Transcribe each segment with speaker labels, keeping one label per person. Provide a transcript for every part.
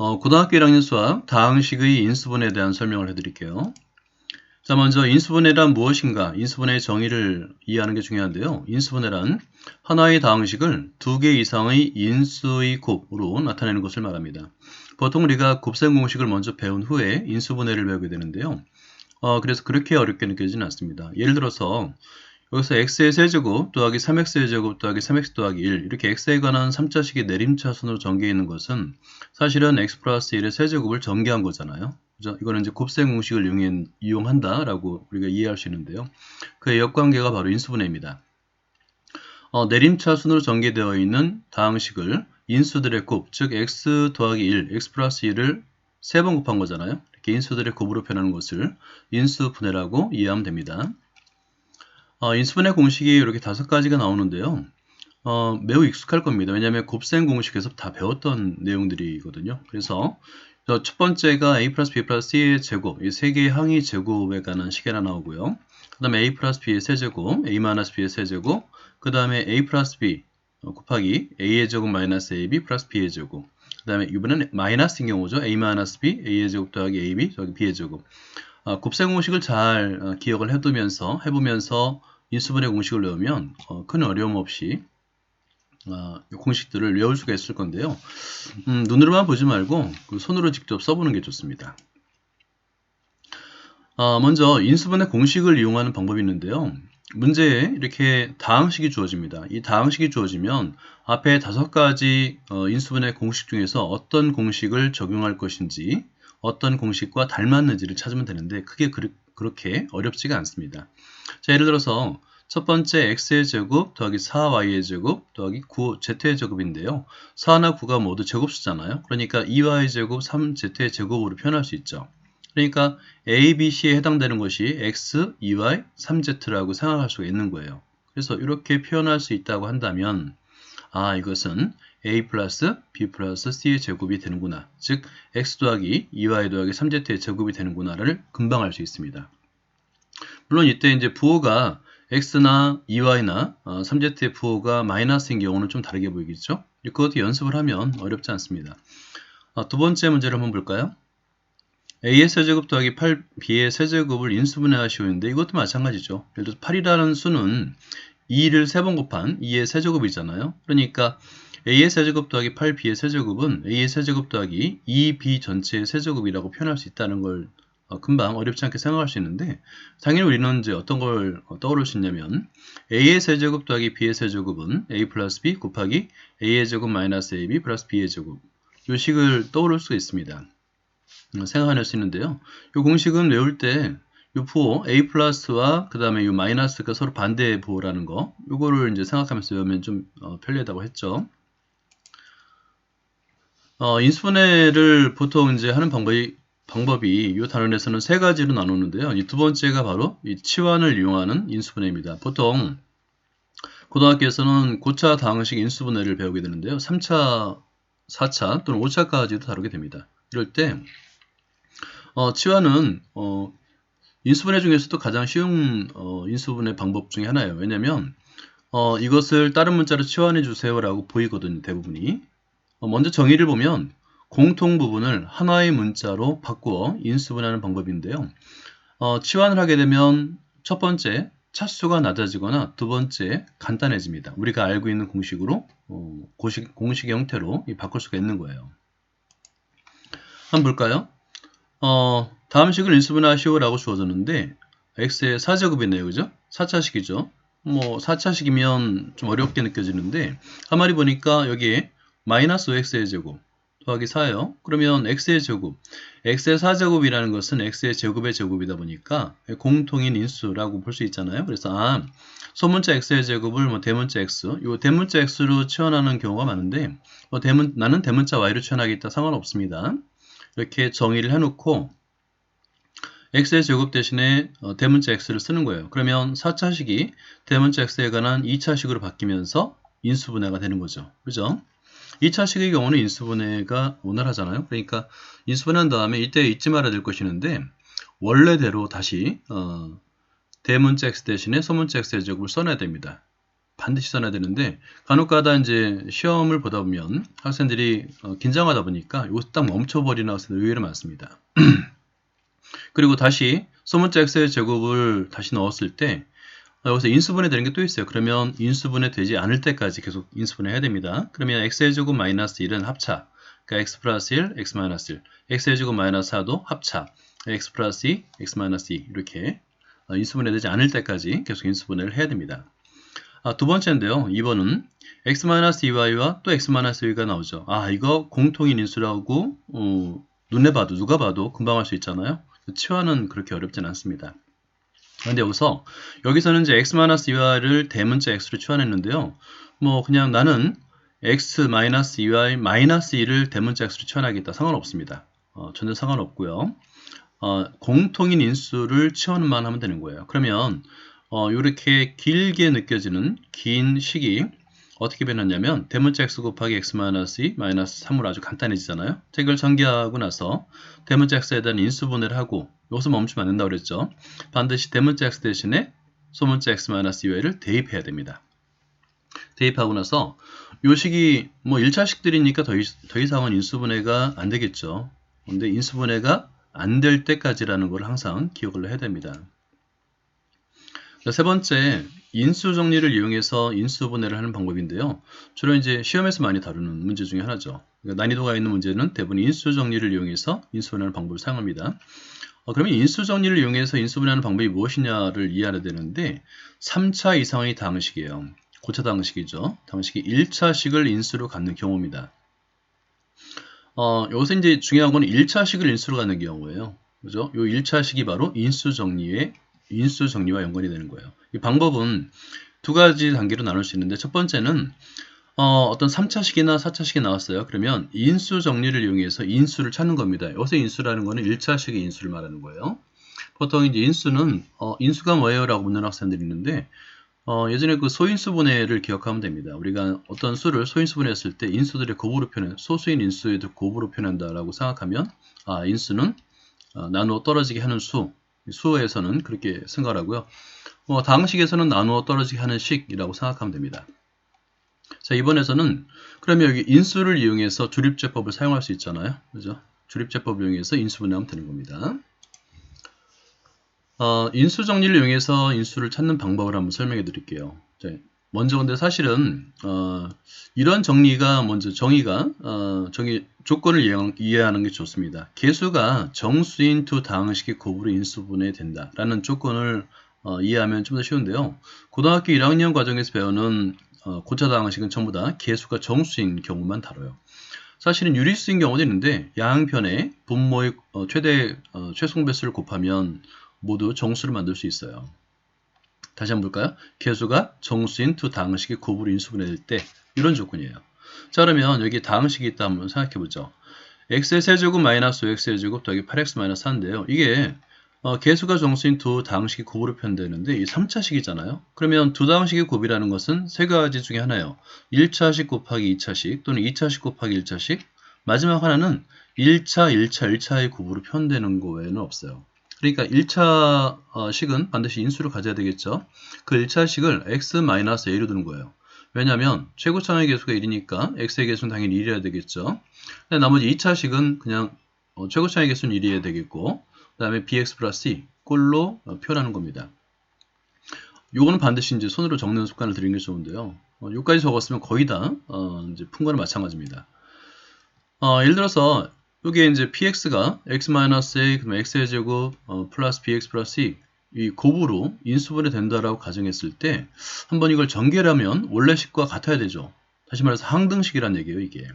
Speaker 1: 어, 고등학교 1학년 수학 다항식의 인수분해에 대한 설명을 해드릴게요. 자, 먼저 인수분해란 무엇인가? 인수분해의 정의를 이해하는 게 중요한데요. 인수분해란 하나의 다항식을 두 개 이상의 인수의 곱으로 나타내는 것을 말합니다. 보통 우리가 곱셈 공식을 먼저 배운 후에 인수분해를 배우게 되는데요. 어, 그래서 그렇게 어렵게 느껴지는 않습니다. 예를 들어서 여기서 x의 세제곱 더하기 3x의 제곱 더하기 3x 더하기 1 이렇게 x에 관한 3자식이 내림차순으로 전개해 있는 것은 사실은 x 플러스 1의 세제곱을 전개한 거잖아요. 그죠? 이거는 이제 곱셈 공식을 이용한 다라고 우리가 이해할 수 있는데요. 그의 역관계가 바로 인수분해입니다. 어, 내림차순으로 전개되어 있는 다항식을 인수들의 곱, 즉 x 더하기 1, x 플러스 1을 세 번 곱한 거잖아요. 이렇게 인수들의 곱으로 표현하는 것을 인수분해라고 이해하면 됩니다. 어, 인수분해 공식이 이렇게 다섯 가지가 나오는데요. 어, 매우 익숙할 겁니다. 왜냐하면 곱셈 공식에서 다 배웠던 내용들이거든요. 그래서 첫 번째가 a 플러스 b 플러스 c의 제곱, 이 세 개의 항의 제곱에 관한 시계가 나오고요. 그 다음에 a 플러스 b의 세제곱, a 마이너스 b의 세제곱, 그 다음에 a 플러스 b 어, 곱하기 a의 제곱 마이너스 ab 플러스 b의 제곱, 그 다음에 이번엔 마이너스인 경우죠. a 마이너스 b, a의 제곱 더하기 ab, 저기 b의 제곱. 어, 곱셈 공식을 잘 어, 기억을 해두면서 해보면서 인수분해 공식을 외우면 어, 큰 어려움 없이 어, 공식들을 외울 수가 있을 건데요. 음, 눈으로만 보지 말고 그 손으로 직접 써보는 게 좋습니다. 어, 먼저 인수분해 공식을 이용하는 방법이 있는데요. 문제에 이렇게 다항식이 주어집니다. 이 다항식이 주어지면 앞에 다섯 가지 어, 인수분해 공식 중에서 어떤 공식을 적용할 것인지 어떤 공식과 닮았는지를 찾으면 되는데 크게 그, 그렇게 어렵지가 않습니다. 자, 예를 들어서 첫 번째 x의 제곱 더하기 4y의 제곱 더하기 9z의 제곱인데요. 4나 9가 모두 제곱수잖아요. 그러니까 2y 제곱 3z의 제곱으로 표현할 수 있죠. 그러니까 a, b, c에 해당되는 것이 x, 2y, 3z라고 생각할 수가 있는 거예요. 그래서 이렇게 표현할 수 있다고 한다면 아 이것은 a 플러스 b 플러스 c의 제곱이 되는구나. 즉 x 더하기 2y 더하기 3z의 제곱이 되는구나를 금방 알 수 있습니다. 물론 이때 이제 부호가 x나 2y나 3z의 부호가 마이너스인 경우는 좀 다르게 보이겠죠? 그것도 연습을 하면 어렵지 않습니다. 아, 두 번째 문제를 한번 볼까요? a의 세제곱 더하기 8b의 세제곱을 인수분해하시오는데 이것도 마찬가지죠. 예를 들어서 8이라는 수는 2를 세번 곱한 2의 세제곱이잖아요. 그러니까 a의 세제곱 더하기 8b의 세제곱은 a의 세제곱 더하기 2b 전체의 세제곱이라고 표현할 수 있다는 걸 어, 금방 어렵지 않게 생각할 수 있는데 당연히 우리는 이제 어떤 걸수 있냐면 a의 세제곱 더하기 b의 세제곱은 a 플러스 b 곱하기 a의 제곱 마이너스 ab 플러스 b의 제곱 이 식을 떠오를 수 있습니다. 어, 생각할 수 있는데요. 이 공식은 외울 때이 부호 a 플러스와 그 다음에 이 마이너스가 서로 반대 부호라는 거 이거를 이제 생각하면서 외우면 좀 어, 편리하다고 했죠. 어, 인수분해를 보통 이제 하는 방법이 방법이 이 단원에서는 세 가지로 나누는데요. 이 두 번째가 바로 이 치환을 이용하는 인수분해입니다. 보통 고등학교에서는 고차 다항식 인수분해를 배우게 되는데요. 3차, 4차 또는 5차까지도 다루게 됩니다. 이럴 때 어, 치환은 어, 인수분해 중에서도 가장 쉬운 어, 인수분해 방법 중에 하나예요. 왜냐하면 어, 이것을 다른 문자로 치환해 주세요라고 보이거든요. 대부분이. 어, 먼저 정의를 보면 공통 부분을 하나의 문자로 바꾸어 인수분해하는 방법인데요. 어, 치환을 하게 되면 첫 번째 차수가 낮아지거나 두 번째 간단해집니다. 우리가 알고 있는 공식으로 어, 공식, 공식의 형태로 바꿀 수가 있는 거예요. 한번 볼까요? 어, 다음 식을 인수분해하시오 라고 주어졌는데 x의 4제곱이네요. 그죠? 4차식이죠. 뭐 4차식이면 좀 어렵게 느껴지는데 한마디 보니까 여기에 마이너스 x의 제곱 더하기 4예요. 그러면 x의 제곱, x의 4제곱이라는 것은 x의 제곱의 제곱이다 보니까 공통인 인수라고 볼 수 있잖아요. 그래서 아, 소문자 x의 제곱을 뭐 대문자 x, 요 대문자 x로 치환하는 경우가 많은데 뭐 대문, 나는 대문자 y로 치환하겠다 상관없습니다. 이렇게 정의를 해놓고 x의 제곱 대신에 어, 대문자 x를 쓰는 거예요. 그러면 4차식이 대문자 x에 관한 2차식으로 바뀌면서 인수분해가 되는 거죠. 그죠? 2차식의 경우는 인수분해가 원활하잖아요. 그러니까 인수분해한 다음에 이때 잊지 말아야 될 것이 있는데 원래대로 다시 어, 대문자 x 대신에 소문자 x의 제곱을 써놔야 됩니다. 반드시 써놔야 되는데 간혹가다 이제 시험을 보다 보면 학생들이 어, 긴장하다 보니까 이거 딱 멈춰버리는 학생들 의외로 많습니다. 그리고 다시 소문자 x의 제곱을 다시 넣었을 때 어, 여기서 인수분해 되는 게 또 있어요. 그러면 인수분해 되지 않을 때까지 계속 인수분해 해야 됩니다. 그러면 x의 제곱 마이너스 1은 합차. 그러니까 x 플러스 1, x 마이너스 1. x의 제곱 마이너스 4도 합차. x 플러스 2, x 마이너스 2 이렇게 어, 인수분해 되지 않을 때까지 계속 인수분해를 해야 됩니다. 아, 두 번째인데요. 2번은 x-2y와 또 x-2가 나오죠. 아, 이거 공통인 인수라고 어, 눈에 봐도 누가 봐도 금방 할 수 있잖아요. 치환은 그렇게 어렵진 않습니다. 근데 여기서 여기서는 이제 x-2y를 대문자 x로 치환했는데요. 뭐 그냥 나는 x-2y 마이너스 2를 대문자 x로 치환하겠다. 상관없습니다. 어, 전혀 상관없고요. 어, 공통인 인수를 치환만 하면 되는 거예요. 그러면 어, 이렇게 길게 느껴지는 긴 식이 어떻게 변했냐면 대문자 x 곱하기 x 마이너스 2 마이너스 3으로 아주 간단해지잖아요. 자, 이걸 전개하고 나서 대문자 x에 대한 인수분해를 하고 여기서 멈추면 안 된다고 그랬죠. 반드시 대문자 x 대신에 소문자 x 마이너스 2y를 대입해야 됩니다. 대입하고 나서 요 식이 뭐 1차식들이니까 더, 더 이상은 인수분해가 안 되겠죠. 근데 인수분해가 안 될 때까지라는 걸 항상 기억을 해야 됩니다. 세 번째, 인수 정리를 이용해서 인수 분해를 하는 방법인데요. 주로 이제 시험에서 많이 다루는 문제 중에 하나죠. 그러니까 난이도가 있는 문제는 대부분 인수 정리를 이용해서 인수 분해하는 방법을 사용합니다. 어, 그러면 인수 정리를 이용해서 인수 분해하는 방법이 무엇이냐를 이해해야 되는데 3차 이상의 다항식이에요. 고차 다항식이죠. 다항식이 1차식을 인수로 갖는 경우입니다. 어, 여기서 이제 중요한 건 1차식을 인수로 갖는 경우예요. 그죠? 요 1차식이 바로 인수 정리의 인수 정리와 연관이 되는 거예요. 이 방법은 두 가지 단계로 나눌 수 있는데 첫 번째는 어, 떤 3차식이나 4차식이 나왔어요. 그러면 인수 정리를 이용해서 인수를 찾는 겁니다. 여기서 인수라는 거는 1차식의 인수를 말하는 거예요. 보통 이제 인수는 어, 인수가 뭐예요? 라고 묻는 학생들이 있는데 어, 예전에 그 소인수 분해를 기억하면 됩니다. 우리가 어떤 수를 소인수 분해했을 때 인수들의 곱으로 표현, 소수인 인수에도 곱으로 표현한다라고 생각하면 아, 인수는 어, 나누어 떨어지게 하는 수, 수어에서는 그렇게 생각하고요. 어, 다항식에서는 나누어 떨어지게 하는 식이라고 생각하면 됩니다. 자, 이번에서는 그러면 여기 인수를 이용해서 주립제법을 사용할 수 있잖아요. 그죠? 주립제법을 이용해서 인수 분해하면 되는 겁니다. 어, 인수 정리를 이용해서 인수를 찾는 방법을 한번 설명해 드릴게요. 자, 먼저 근데 사실은 어, 이런 정리가 먼저 정의가 어, 정의 조건을 이해, 하는게 좋습니다. 개수가 정수인 두 다항식의 곱으로 인수분해 된다라는 조건을 어, 이해하면 좀 더 쉬운데요. 고등학교 1학년 과정에서 배우는 어, 고차 다항식은 전부 다 개수가 정수인 경우만 다뤄요. 사실은 유리수인 경우도 있는데 양편의 분모의 어, 최대 어, 최소 배수를 곱하면 모두 정수를 만들 수 있어요. 다시 한번 볼까요? 개수가 정수인 두 다항식의 곱으로 인수분해될 때 이런 조건이에요. 자 그러면 여기 다항식이 있다 한번 생각해 보죠. x의 세제곱 마이너스 5x의 제곱 더하기 8x 마이너스 4인데요. 이게 어, 개수가 정수인 두 다항식이 곱으로 표현되는데 이 3차식이잖아요. 그러면 두 다항식의 곱이라는 것은 세 가지 중에 하나예요. 1차식 곱하기 2차식 또는 2차식 곱하기 1차식 마지막 하나는 1차, 1차, 1차의 곱으로 표현되는 거 외에는 없어요. 그러니까 1차 어, 식은 반드시 인수를 가져야 되겠죠. 그 1차 식을 x-a로 두는 거예요. 왜냐하면 최고차의 개수가 1이니까 x의 개수는 당연히 1이어야 되겠죠. 나머지 2차 식은 그냥 어, 최고차의 개수는 1이어야 되겠고 그 다음에 bx 플러스 2 꼴로 어, 표현하는 겁니다. 요거는 반드시 이제 손으로 적는 습관을 들이는 게 좋은데요. 어, 여기까지 적었으면 거의 다 어, 이제 푼 거나 마찬가지입니다. 어, 예를 들어서 여기에 이제 px가 x-a 그럼 x의 제곱 어, 플러스 bx 플러스 2, 이 곱으로 인수분해 된다라고 가정했을 때 한번 이걸 전개하면 원래식과 같아야 되죠. 다시 말해서 항등식이란 얘기예요, 이게.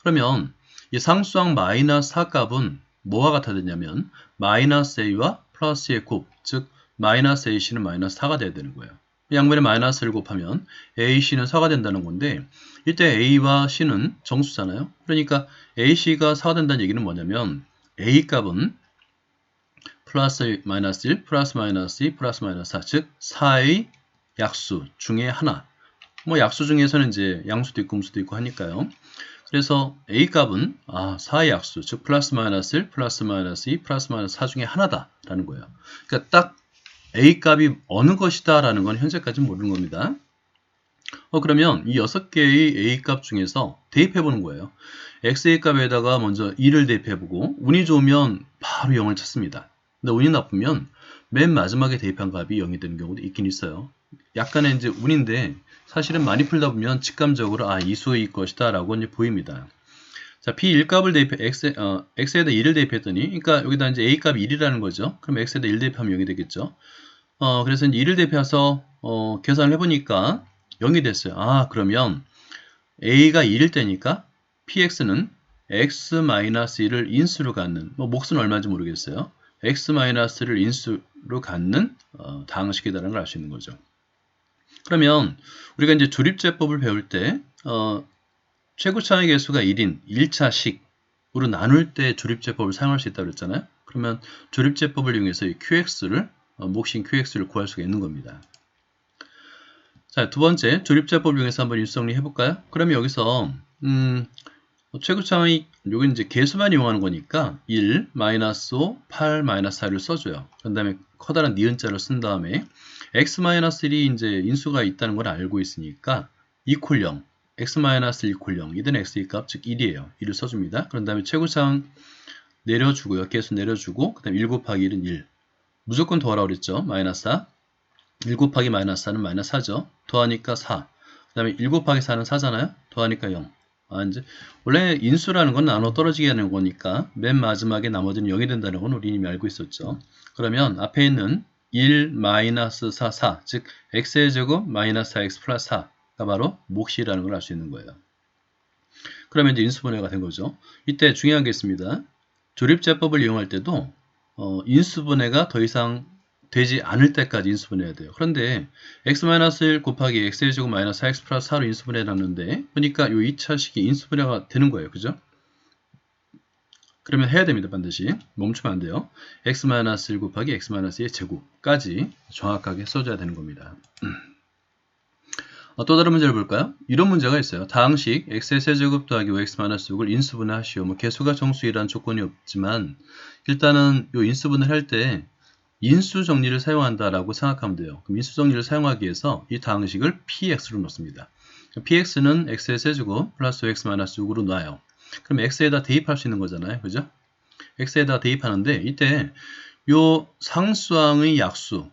Speaker 1: 그러면 이 상수항 마이너스 4 값은 뭐와 같아야 되냐면 마이너스 a와 플러스의 곱, 즉 마이너스 ac는 마이너스 4가 돼야 되는 거예요. 양면에 마이너스를 곱하면 AC는 4가 된다는 건데 이때 A와 C는 정수잖아요. 그러니까 AC가 4가 된다는 얘기는 뭐냐면 A 값은 플러스 마이너스 1, 플러스 마이너스 2, 플러스 마이너스 4, 즉 4의 약수 중에 하나. 뭐 약수 중에서는 이제 양수도 있고 음수도 있고 하니까요. 그래서 A 값은 아, 4의 약수, 즉 플러스 마이너스 1, 플러스 마이너스 2, 플러스 마이너스 4 중에 하나다라는 거예요. 그러니까 딱 A 값이 어느 것이다 라는 건 현재까지 모르는 겁니다. 어, 그러면 이 6개의 A 값 중에서 대입해 보는 거예요. XA 값에다가 먼저 2를 대입해 보고 운이 좋으면 바로 0을 찾습니다. 근데 운이 나쁘면 맨 마지막에 대입한 값이 0이 되는 경우도 있긴 있어요. 약간의 이제 운인데 사실은 많이 풀다 보면 직감적으로 아, 이 수의 것이다 라고 이제 보입니다. 자, B 1값을 대입해, X, 어, X에다 1을 대입했더니, 그러니까 여기다 이제 A 값이 1이라는 거죠. 그럼 X에다 1 대입하면 0이 되겠죠. 어, 그래서 이제 1을 대입해서, 어, 계산을 해보니까 0이 됐어요. 아, 그러면 A가 1일 때니까 PX는 X-1을 인수로 갖는, 뭐, 몫은 얼마인지 모르겠어요. X-를 인수로 갖는, 어, 다항식이다라는 걸 알 수 있는 거죠. 그러면 우리가 이제 조립제법을 배울 때, 어, 최고차의 개수가 1인 1차식으로 나눌 때 조립제법을 사용할 수 있다고 그랬잖아요. 그러면 조립제법을 이용해서 이 QX를 어, 몫인 QX를 구할 수가 있는 겁니다. 자, 두 번째 조립제법을 이용해서 한번 일정리 해볼까요? 그러면 여기서 음, 최고차의 여기 이제 개수만 이용하는 거니까 1, 마이너스 5, 8, 마이너스 4를 써줘요. 그 다음에 커다란 니은자를 쓴 다음에 x-1이 이제 인수가 있다는 걸 알고 있으니까 이퀄 0 x-1 이퀄 0 이든 x의 값, 즉 1이에요. 1을 써줍니다. 그런 다음에 최고차항 내려주고요. 개수 내려주고 그 다음에 1 곱하기 1은 1. 무조건 더하라고 그랬죠. 마이너스 4. 1 곱하기 마이너스 4는 마이너스 4죠. 더하니까 4. 그 다음에 1 곱하기 4는 4잖아요. 더하니까 0. 아, 이제 원래 인수라는 건 나눠 떨어지게 하는 거니까 맨 마지막에 나머지는 0이 된다는 건 우리 이미 알고 있었죠. 그러면 앞에 있는 1 마이너스 4, 4, 즉 x의 제곱 마이너스 4x 플러스 4 바로 몫이라는 걸 알 수 있는 거예요. 그러면 이제 인수분해가 된 거죠. 이때 중요한 게 있습니다. 조립제법을 이용할 때도 어, 인수분해가 더 이상 되지 않을 때까지 인수분해해야 돼요. 그런데 x-1 곱하기 x의 제곱 마이너스 4x 플러스 4로 인수분해 해놨는데 그러니까 이 2차식이 인수분해가 되는 거예요. 그죠? 그러면 해야 됩니다. 반드시. 멈추면 안 돼요. x-1 곱하기 x-2의 제곱까지 정확하게 써줘야 되는 겁니다. 어, 또 다른 문제를 볼까요? 이런 문제가 있어요. 다항식 x의 세제곱 더하기 5x-6을 인수분해 하시오. 뭐 개수가 정수이란 조건이 없지만 일단은 이 인수분해를 할때 인수 정리를 사용한다라고 생각하면 돼요. 그럼 인수 정리를 사용하기 위해서 이 다항식을 px로 넣습니다. px는 x의 세제곱 플러스 5x-6으로 놔요. 그럼 x에다 대입할 수 있는 거잖아요. 그죠? x에다 대입하는데 이때 요 상수항의 약수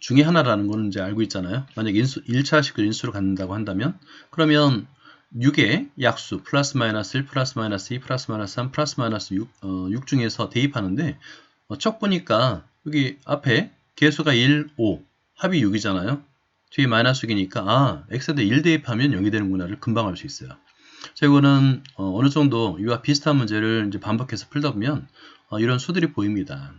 Speaker 1: 중에 하나라는 거는 이제 알고 있잖아요. 만약 인수, 1차식을 인수로 갖는다고 한다면 그러면 6의 약수 플러스 마이너스 1 플러스 마이너스 2 플러스 마이너스 3 플러스 마이너스 6, 어, 6 중에서 대입하는데 어, 척 보니까 여기 앞에 개수가 1, 5 합이 6이잖아요. 뒤에 마이너스 6이니까 아 x에다 1 대입하면 0이 되는구나를 금방 알 수 있어요. 자 이거는 어, 느 정도 이와 비슷한 문제를 이제 반복해서 풀다 보면 어, 이런 수들이 보입니다.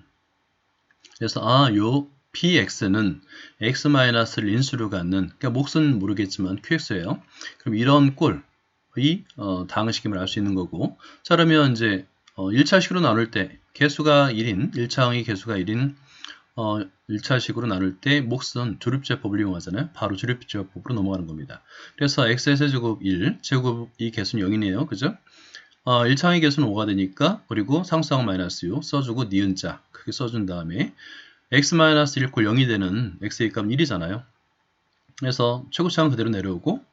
Speaker 1: 그래서 아 요 px는 x-를 인수로 갖는 그러니까 몫은 모르겠지만 qx예요. 그럼 이런 꼴의 어, 다항식임을 알 수 있는 거고 자 그러면 이제 어, 1차식으로 나눌 때 개수가 1인 1차항의 개수가 1인 어, 1차식으로 나눌 때 몫은 조립제법을 이용하잖아요. 바로 조립제법으로 넘어가는 겁니다. 그래서 x의 세제곱 1, 제곱이 개수는 0이네요. 그죠? 어, 1차항의 개수는 5가 되니까 그리고 상수항 마이너스 6 써주고 니은 자 크게 써준 다음에 x-1 꼴 0이 되는 x의 값은 1이잖아요. 그래서 최고차항 그대로 내려오고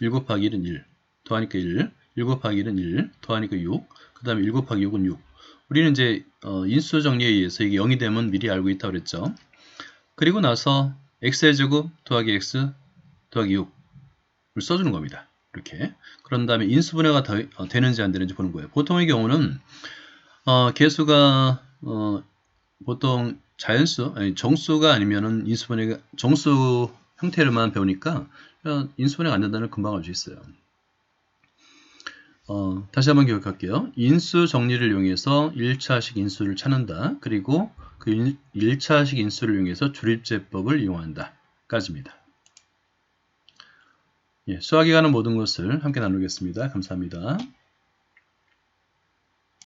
Speaker 1: 1 곱하기 1은 1 더하니까 1 1 곱하기 1은 1 더하니까 6그 다음에 1 곱하기 6은 6 우리는 이제 어, 인수 정리에 의해서 이게 0이 되면 미리 알고 있다고 그랬죠. 그리고 나서 x의 제곱 더하기 x 더하기 6을 써주는 겁니다. 이렇게 그런 다음에 인수분해가 더, 어, 되는지 안 되는지 보는 거예요. 보통의 경우는 어, 개수가 어, 보통 자연수, 아니 정수가 아니면은 인수분해가 정수 형태로만 배우니까 인수분해가 안 된다는 금방 알 수 있어요. 어, 다시 한번 기억할게요. 인수 정리를 이용해서 1차식 인수를 찾는다. 그리고 그 1, 차식 인수를 이용해서 조립제법을 이용한다. 까지입니다. 예, 수학에 관한 모든 것을 함께 나누겠습니다. 감사합니다.